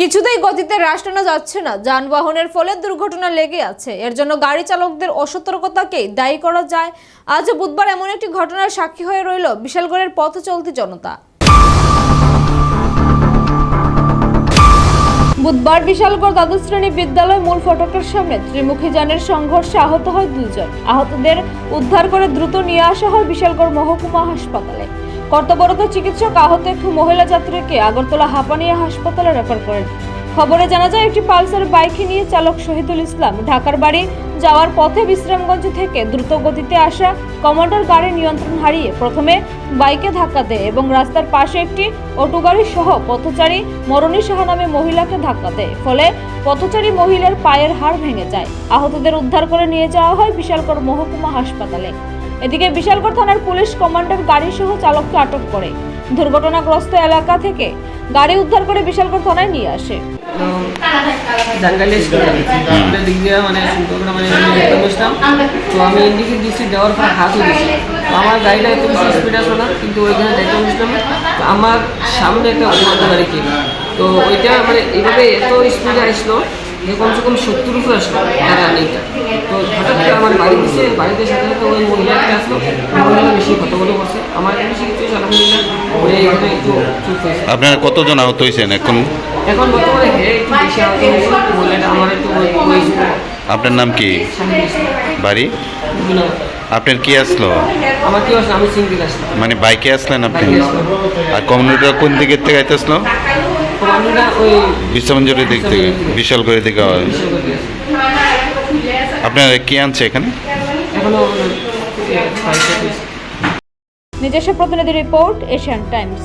কিছুতেই গতিতে হ্রাস টানা যাচ্ছে না। যানবাহনের ফলে দুর্ঘটনা লেগে আছে। এর জন্য গাড়ি চালকদের অসতর্কতাকেই দায়ী করা যায়। আজ বুধবার এমন একটি ঘটনার সাক্ষী হয়ে রইল বিশালগড়ের পথ চলতি জনতা। বুধবার বিশালগড় দ্বাদশ শ্রেণি বিদ্যালয় মূল ফটকের সামনে ত্রিমুখী যানের সংঘর্ষে আহত হয় দুজন। আহতদের উদ্ধার করে দ্রুত নিয়ে আসা হয় বিশালগড় মহকুমা হাসপাতালে। কর্তব্যরত চিকিৎসক আহত একটি মহিলা যাত্রীকে আগরতলা হাঁপানিয়া হাসপাতালে রেফার করেন। খবরে জানা যায়, একটি পালসার বাইকে নিয়ে চালক শহীদুল ইসলাম ঢাকার বাড়ি যাওয়ার পথে বিশ্রামগঞ্জ থেকে দ্রুত গতিতে আসা কমান্ডার গাড়ি নিয়ন্ত্রণ হারিয়ে প্রথমে বাইকে ধাক্কা দেয় এবং রাস্তার পাশে একটি অটো গাড়ি সহ পথচারী মরণী সাহা নামে মহিলাকে ধাক্কা দেয়। ফলে পথচারী মহিলার পায়ের হাড় ভেঙে যায়। আহতদের উদ্ধার করে নিয়ে যাওয়া হয় বিশালগড় মহকুমা হাসপাতালে। এদিকে বিশালগড় থানার পুলিশ কমান্ডার গাড়ি সহ চালককে আটক করে। দুর্ঘটনাগ্রস্ত এলাকা থেকে গাড়ি উদ্ধার করে বিশালগড় থানায় নিয়ে আসে। দিক দিয়ে মানে দুর্ঘটনা মানে দেখতে বসলাম তো আমি দেওয়ার পর হাতও দিচ্ছি আমার গাড়িটা একটু বেশি স্পিড আসলো না, কিন্তু ওইখানে দেখতে বসলাম। আমার সামনে একটা অন্য গাড়ি ছিল তো ওইটা মানে এইভাবে এত স্পিডে আসলো যে কমসে কম সত্তর উপরে আসলো তার করে আমার বাড়ি দিচ্ছে বাড়িতে সাথে সাথে ওই মহিলাটা আসলো। মহিলা বেশি ক্ষতগুলো করছে আমার বেশি কিছু আলহামদুলিল্লাহ ওই এখানে একটু চুপ হয়েছে আপনারা কতজন আহত হয়েছেন এখন? এখন বর্তমানে একটু বেশি আহত হয়েছে মহিলাটা আমার একটু ওই- আপনার নাম কি? বাড়ি? আপনার কি আসলো? আমার কি আসলে? আমি সিঙ্গেল আসলাম। মানে বাইকে আসলেন আপনি। আর কমিউনিটিটা কোন দিকের থেকে আইতে আসলো কমান্ডোটা ওই বিশ্রামঞ্জলির দিক থেকে বিশাল করে দিকে হয়। আপনার কি আনছে এখানে। নিজস্ব প্রতিনিধি রিপোর্ট এশিয়ান টাইমস